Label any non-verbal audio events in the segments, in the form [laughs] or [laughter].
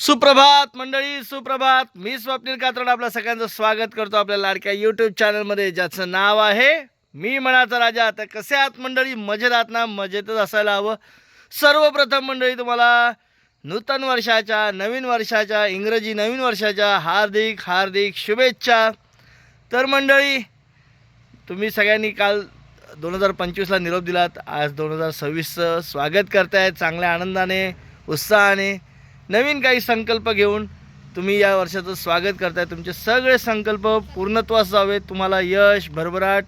सुप्रभात मंडळी सुप्रभात. मी स्वप्नील कात्रड आपल्या सगळ्यांचं स्वागत करतो आपल्या लाडक्या यूट्यूब चॅनलमध्ये ज्याचं नाव आहे मी मनाचा राजा. तर कसे आहात मंडळी? मजेत आहात ना? मजेतच असायला हवं. सर्वप्रथम मंडळी तुम्हाला नूतन वर्षाच्या नवीन वर्षाच्या इंग्रजी नवीन वर्षाच्या हार्दिक हार्दिक शुभेच्छा. तर मंडळी तुम्ही सगळ्यांनी काल दोन हजार पंचवीसला निरोप दिलात. आज दोन हजार सव्वीसचं स्वागत करतायत चांगल्या आनंदाने उत्साहाने. नवीन काही संकल्प घेऊन तुम्ही या वर्षाचं स्वागत करताय. तुमचे सगळे संकल्प पूर्णत्वास जावेत. तुम्हाला यश भरभराट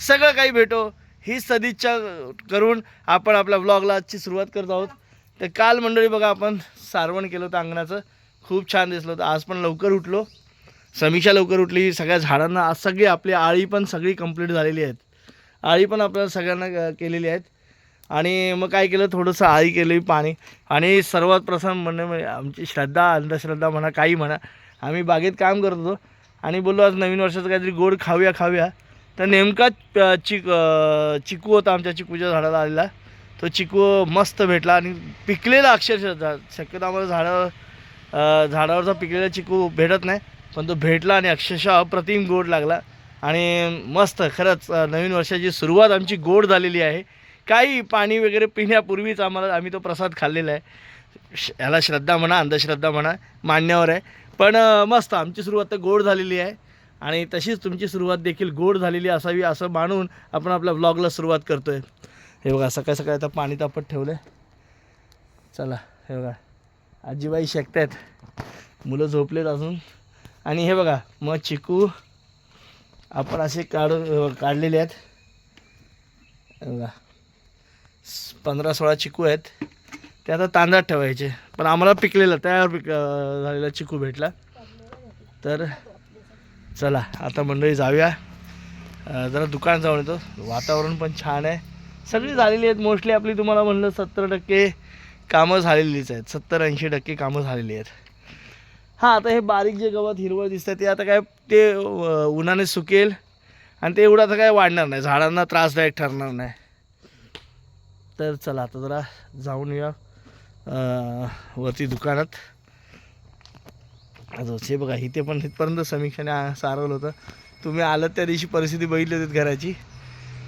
सगळं काही भेटो. ही सदिच्छा करून आपण आपल्या ब्लॉगला आजची सुरुवात करत आहोत. तर काल मंडळी बघा आपण सारवण केलं होतं अंगणाचं. खूप छान दिसलं होतं. आज पण लवकर उठलो. समीक्षा लवकर उठली. सगळ्या झाडांना आज सगळी आपली आळी पण सगळी कंप्लीट झालेली आहेत. आळी पण आपल्याला सगळ्यांना केलेली आहेत. आणि मग काय केलं थोडंसं आळी केली पाणी. आणि सर्वात प्रसन्न म्हणणं म्हणजे आमची श्रद्धा अंधश्रद्धा म्हणा काही म्हणा आम्ही बागेत काम करत होतो. आणि बोललो आज नवीन वर्षाचं काहीतरी गोड खाऊया खाऊया. तर नेमका चिक चिकू होता आमच्या चिकूच्या झाडाला आलेला. तो चिकू मस्त भेटला आणि पिकलेला अक्षरशः शक्यतो आम्हाला झाडावर झाडावरचा पिकलेला चिकू भेटत नाही पण तो भेटला आणि अक्षरशः अप्रतिम गोड लागला. आणि मस्त खरंच नवीन वर्षाची सुरुवात आमची गोड झालेली आहे. काही पाणी वगैरे पिण्यापूर्वीच आम्हाला आम्ही तो प्रसाद खाल्लेला आहे. श- ह्याला श्रद्धा म्हणा अंधश्रद्धा म्हणा मान्यावर आहे. पण मस्त आमची सुरुवात तर गोड झालेली आहे. आणि तशीच तुमची सुरुवात देखील गोड झालेली असावी असं मानून आपण आपल्या ब्लॉगला सुरुवात करतो आहे हे बघा सकाळी सकाळी आता पाणी तापत ठेवलं आहे चला हे बघा. आजीबाई शेकतायत. मुलं झोपलेत अजून. आणि हे बघा मग चिकू आपण असे काढून काढलेले आहेत. हे बघा. पंधरा सोळा चिकू आहेत. ते आता तांदळात ठेवायचे. पण आम्हाला पिकलेलं तयार पिक झालेला चिकू भेटला. तर चला आता मंडळी जाऊया. जरा दुकान जाऊन येतो. वातावरण पण छान आहे. सगळी झालेली आहेत. मोस्टली आपली तुम्हाला म्हणलं सत्तर टक्के कामं झालेलीच आहेत. सत्तर ऐंशी टक्के कामं झालेली आहेत. हां आता हे बारीक जे गवत हिरवळ दिसतं ते आता काय ते उन्हाने सुकेल. आणि ते एवढं आता काय वाढणार नाही. झाडांना त्रासदायक ठरणार नाही. तर चला आता जरा जाऊन या वरती दुकानात. अजून हे बघा इथे पण इथपर्यंत समीक्षाने सारवलं होतं. तुम्ही आलं त्या दिवशी परिस्थिती बघितली होती घराची.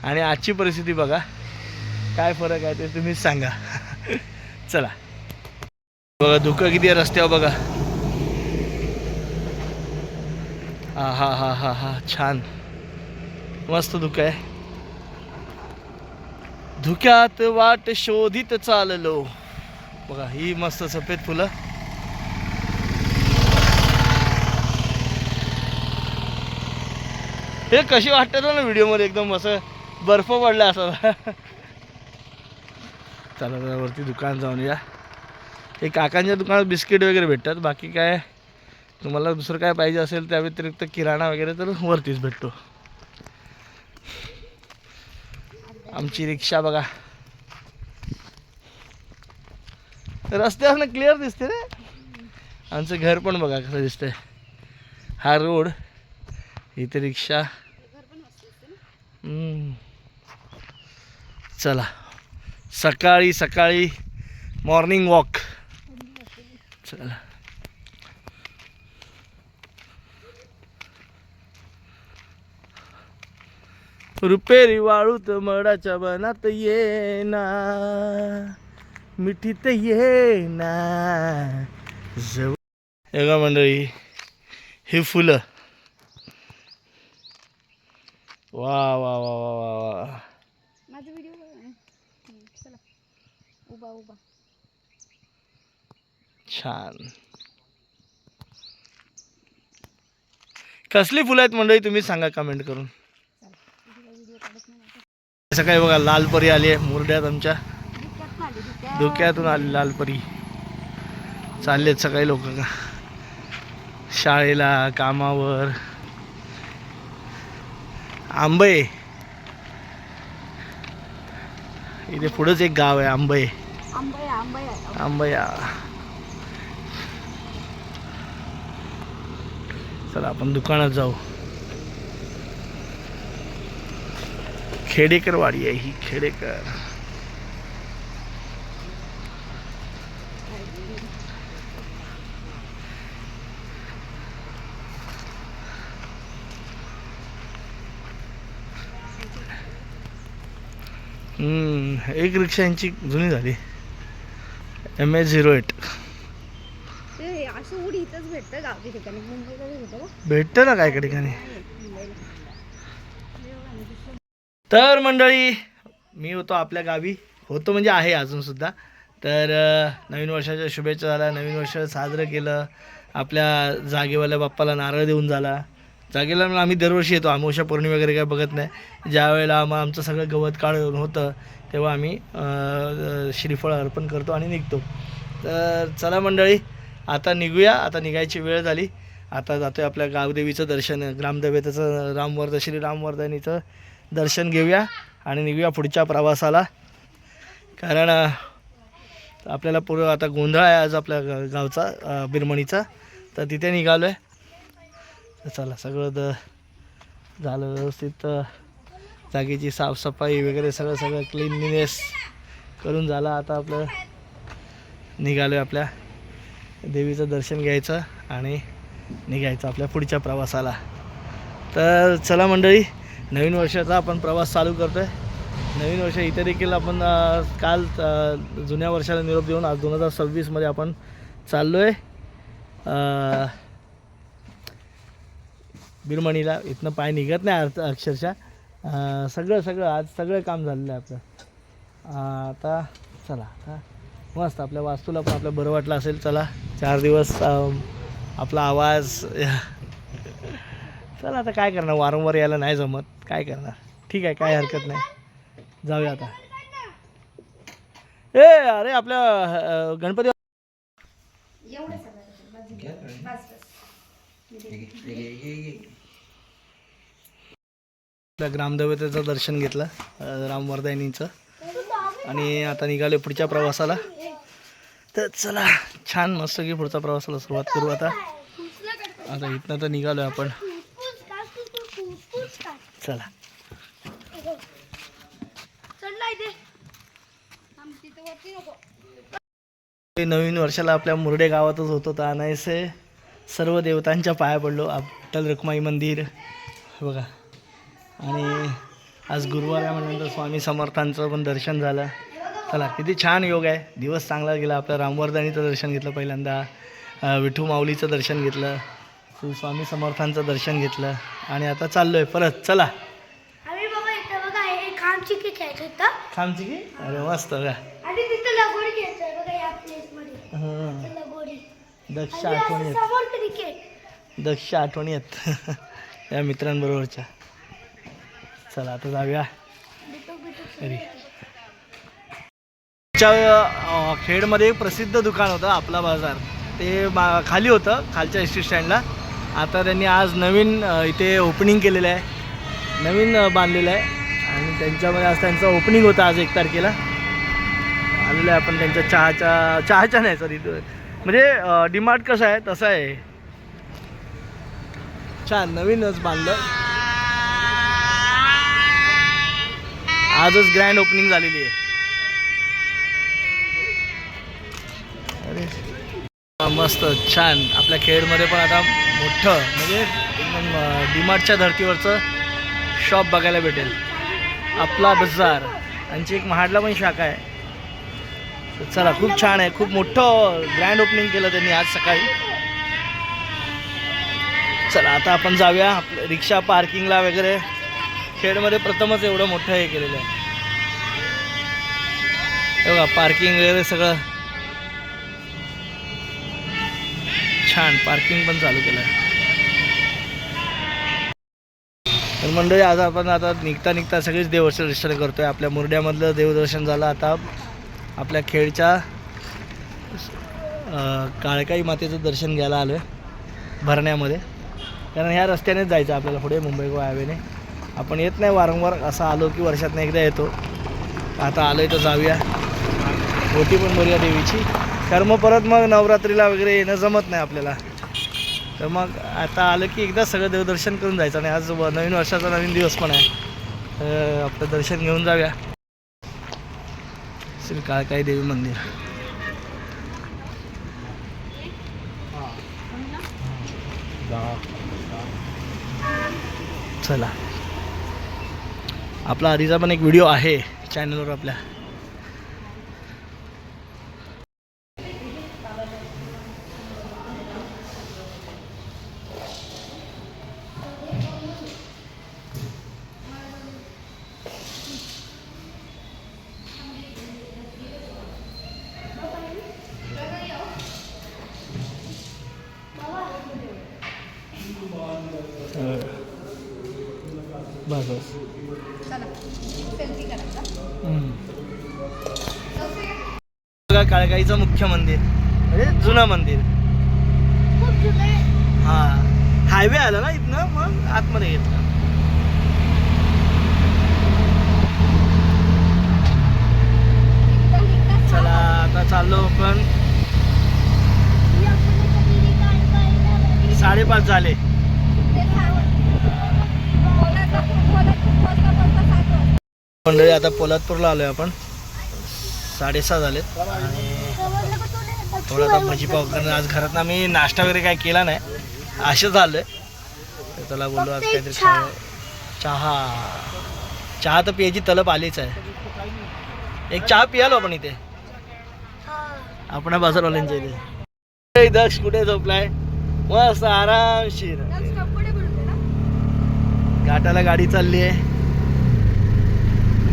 आणि आजची परिस्थिती बघा काय फरक आहे ते तुम्हीच सांगा. [laughs] चला. बघा धुकं किती आहे रस्त्यावर बघा. हा हा हा हा हा छान. मस्त धुकं आहे. धुक्यात वाट शोधित चाललो. बघा ही मस्त सफेद फुलं. हे कशी वाटतात ना व्हिडिओमध्ये? एकदम असं बर्फ पडला असं. चला जरा वरती दुकान जाऊन या. हे काकांच्या दुकानात बिस्किट वगैरे भेटतात. बाकी काय तुम्हाला दुसरं काय पाहिजे असेल त्या व्यतिरिक्त किराणा वगैरे तर वरतीच भेटतो. आमची रिक्षा बघा. रस्त्यावर क्लिअर दिसते रे. आमचं घर पण बघा कसं दिसतंय. हा रोड इथे रिक्षा. चला. सकाळी सकाळी मॉर्निंग वॉक चला. रुपेरी वाळूत मडाच्या बनात ये ना मिठीत ये ना जव हे का मंडळी ही फुलं. वा वा वा वा वा वा. माझा व्हिडिओ चला. उभा उभा. छान. कसली फुलं आहेत मंडळी तुम्ही सांगा कमेंट करून व्हिडिओ काढत नाही आता. सकाळी बघा लालपरी आली आहे मुरड्यात आमच्या. धुक्यातून आली लालपरी. चाललेत सकाळी लोक शाळेला कामावर. आंबे. इथे पुढंच एक गाव आहे आंबे. आंबया. चला आपण दुकानात जाऊ. खेडेकरवाडी आहे ही खेडेकर. एक रिक्षा यांची जुनी झाली. एम एस झिरो एट भेटतं ना काय काय ठिकाणी तर मंडळी मी होतो आपल्या गावी. होतो म्हणजे आहे अजूनसुद्धा तर नवीन वर्षाच्या शुभेच्छा झाल्या. नवीन वर्ष साजरं केलं. आपल्या जागेवाल्या बाप्पाला नारळ देऊन झाला. जागेला आम्ही दरवर्षी येतो. अमावश्या पौर्णिमा वगैरे काय बघत नाही. ज्या वेळेला मग आमचं सगळं गवत काढून होतं तेव्हा आम्ही श्रीफळ अर्पण करतो आणि निघतो. तर चला मंडळी आता निघूया. आता निघायची वेळ झाली. आता जातो आहे आपल्या गावदेवीचं दर्शन. ग्रामदेवतेचं रामवर्ध श्री रामवर्धनीचं दर्शन घेऊया आणि निघूया पुढच्या प्रवासाला. कारण आपल्याला पुढं आता गोंधळ आहे आज आपल्या गावचा बिरमणीचा. तर तिथे निघालो आहे तर चला सगळं द झालं व्यवस्थित जागेची साफसफाई वगैरे सगळं सगळं क्लिनलीनेस करून झालं. आता आपलं निघालो आहे आपल्या देवीचं दर्शन घ्यायचं आणि निघायचं आपल्या पुढच्या प्रवासाला. तर चला मंडळी नवीन वर्षाचा आपण प्रवास चालू करतो आहे नवीन वर्ष इथे देखील आपण काल जुन्या वर्षाला निरोप देऊन आज दोन हजार सव्वीसमध्ये आपण चाललो आहे बिरमणीला इथनं पाय निघत नाही अर्थ अक्षरशः. सगळं सगळं आज सगळं काम झालेलं आहे आपलं. आता चला आता मस्त आपल्या वास्तूला पण आपलं बरं वाटलं असेल. चला चार दिवस आपला आवाज चला आता काय करणार? वारंवार यायला नाही जमत. काय करणार? ठीक आहे काय हरकत नाही. जाऊया आता. ए अरे आपल्या अ, गणपती एवढं सगळं बस बस आपल्या ग्रामदेवतेचं दर्शन घेतलं अ, रामवर्धानीचं. आणि आता निघाले पुढच्या प्रवासाला. तर चला छान मस्त की पुढच्या प्रवासाला सुरुवात करू आता. आता इथनं तर निघालो आपण. चला. नवीन वर्षाला आपल्या मुरडे गावातच होतो तर आणायचे. सर्व देवतांच्या पाया पडलो. अट्टल रखमाई मंदिर बघा. आणि आज गुरुवार आहे म्हणल्यानंतर स्वामी समर्थांचं पण दर्शन झालं. चला किती छान योग आहे. दिवस चांगला गेला. आपल्या रामवर्धनीचं दर्शन घेतलं पहिल्यांदा. विठू माऊलीचं दर्शन घेतलं. श्री स्वामी समर्थांचं दर्शन घेतलं आणि आता चाललो आहे परत चला. आम्ही बाबा इथं बघा हे खामची की खेळायचं होतं. अरे मस्त बघा. आणि तिथं लगोरी खेळतोय बघा या हं. लगोरी. दक्ष आणि आठवणी असं आहेत. समोर क्रिकेट दक्ष आठवणी आहेत. [laughs] या मित्रांबरोबरच्या. चला आता जाऊया. घरी च्या अं, खेडमध्ये एक प्रसिद्ध दुकान होतं आपला बाजार. ते मा खाली होतं खालच्या एस टी स्टँडला आता त्यांनी आज नवीन इथे ओपनिंग केलेलं आहे. नवीन बांधलेलं आहे. आणि त्यांच्यामध्ये आज त्यांचं ओपनिंग होतं आज एक तारखेला. आलेलं आहे आपण त्यांच्या चहाच्या चहाच्या नाही सॉरी म्हणजे डिमार्ट कसं आहे तसं आहे. छान नवीनच बांधलं. आजच ग्रँड ओपनिंग झालेली आहे. अरे. मस्त छान. आपल्या खेडमध्ये पण आता मोठं म्हणजे डीमार्टच्या धर्तीवरचं शॉप बघायला भेटेल. आपला बाजार यांची एक महाडला पण शाखा आहे. चला खूप छान आहे. खूप मोठं ग्रँड ओपनिंग केलं त्यांनी आज सकाळी. चला आता आपण जाऊया. रिक्षा पार्किंगला वगैरे. खेडमध्ये प्रथमच एवढं मोठं हे केलेलं आहे. बघा पार्किंग वगैरे सगळं. छान. पार्किंग पण चालू केलं आहे तर मंडळी आज आपण आता निघता निघता सगळेच देवदर्शन दर्शन आहे आपल्या मुरड्यामधलं देवदर्शन झालं. आता आपल्या खेडच्या काळकाई मातेचं दर्शन घ्यायला आलं आहे भरण्यामध्ये. कारण ह्या रस्त्यानेच जायचं आपल्याला पुढे मुंबई गोवा हायवेने आपण येत नाही वारंवार असं आलो की वर्षातनं एकदा येतो. आता आलो आहे तर जाऊया. ओटी पण भरूया देवीची. तर मग परत मग नवरात्रीला वगैरे येणं जमत नाही आपल्याला. तर मग आता आलं की एकदा सगळं देवदर्शन करून जायचं आणि आज नवीन वर्षाचा नवीन दिवस पण आहे. तर आपलं दर्शन घेऊन जाऊया. श्री काळकाई देवी मंदिर. चला. आपला आधीचा पण एक व्हिडिओ आहे चॅनलवर आपल्या. बस काळगाईचं मुख्य मंदिर. म्हणजे जुनं मंदिर. खूप जुने हा. हायवे आला ना इथनं मग आतमध्ये घेतलं चला आता चाललो आपण. साडेपाच झाले. मंडळी आता पोलादपूरला आलोय आपण. साडेसहा झाले. आणि थोडं आता भजी पाव कारण आज घरात आम्ही नाश्ता वगैरे काय केला नाही. असं झालंय तर त्याला बोललो आज काहीतरी. चहा. चहा. तर पियाची तलप आलीच आहे. एक चहा पियालो आपण इथे. आपण बाजारवाल्यांच्या इथे. दक्ष कुठे झोपलाय. मस्त आरामशीर. घाटाला गाडी चालली आहे.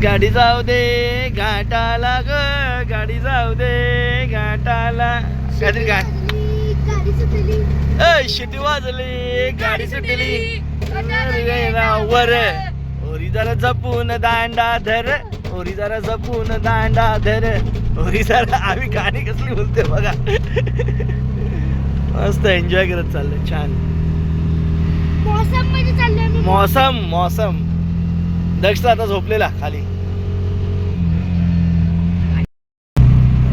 गाडी जाऊ दे घाटाला ग गाडी जाऊ दे घाटाला. काहीतरी काय शिटी वाजली गाडी सुटली. वर. ओरी जरा जपून दांडा धर. ओरी जरा जपून दांडा धर. ओरी जरा आम्ही गाणी कसली बोलते बघा. मस्त एन्जॉय करत चाललंय छान. मौसममध्ये चाललोय मी. मौसम मौसम. दक्ष तर आता झोपलेला खाली.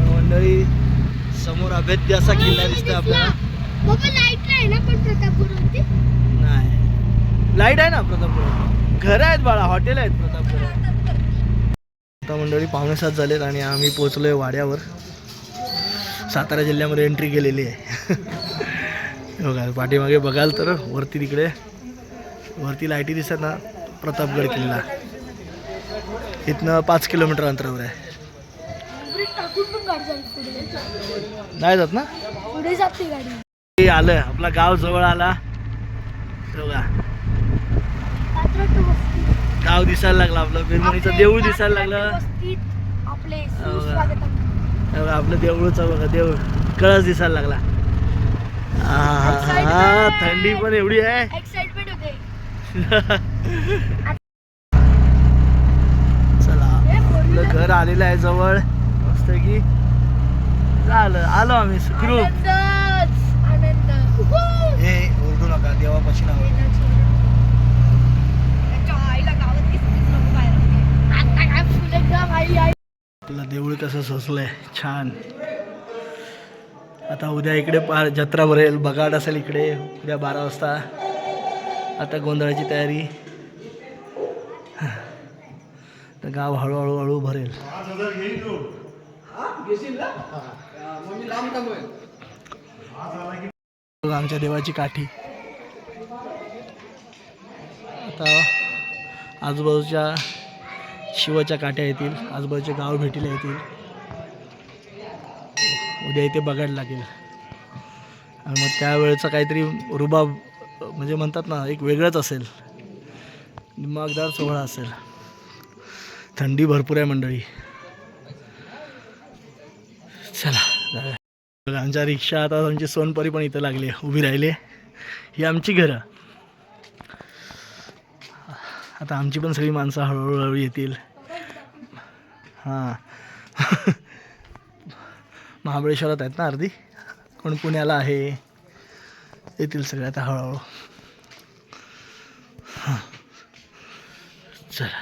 मंडळी समोर अभेद्य असा किल्ला दिसतोय आपल्याला. लाइट नाही ना पण प्रतापगडवरती नाही. लाइट आहे ना प्रतापपुरात घर आहेत बाळा हॉटेल आहेत प्रतापपुरात आता मंडळी पावणे सात झालेत आणि आम्ही पोहोचलोय वाड्यावर. सातारा जिल्ह्यामध्ये एंट्री केलेली आहे. [laughs] बघा पाठीमागे बघाल तर वरती तिकडे वरती लाईटी दिसत ना प्रतापगड किल्ला. इथनं पाच किलोमीटर अंतरावर आहे. नाही जात ना? पुढे जाते गाडी. आलं आपला गाव जवळ आला. बघा. गाव दिसायला लागलं आपलं बिरमणीचं देऊळ दिसायला लागलं. आपले देऊळचं बघा देऊळ. कळस दिसायला लागला. थंडी पण एवढी आहे. एक्साइटमेंट होते. [laughs] चला आपलं घर आलेलं आहे जवळ. मस्त की. झालं आलो आम्ही सुखरूप. आनंद. हे ओरडू नका देवापाशी नाव आपलं देऊळ कसं सजलंय छान. आता उद्या इकडे पार जत्रा भरेल बगाड असेल इकडे उद्या बारा वाजता. आता गोंधळाची तयारी. तर गाव हळूहळू हळू भरेल. आमच्या देवाची काठी. आता आजूबाजूच्या शिवाच्या काठ्या येतील आजूबाजूचे गाव भेटीला येतील. उद्या इथे बघायला लागेल. आणि मग त्यावेळेचा काहीतरी रुबाब म्हणजे म्हणतात ना एक वेगळंच असेल. दिमागदार सोहळा असेल. थंडी भरपूर आहे मंडळी. चला आमच्या रिक्षा आता आमची सोनपरी पण इथं लागली आहे, उभी राहिली ही आमची घरं. आता आमची पण सगळी माणसं हळूहळू येतील. हां. [laughs] महाबळेश्वरात आहेत ना अर्धी? कोण पुण्याला आहे? येतील सगळे आता हळूहळू. हां. चला.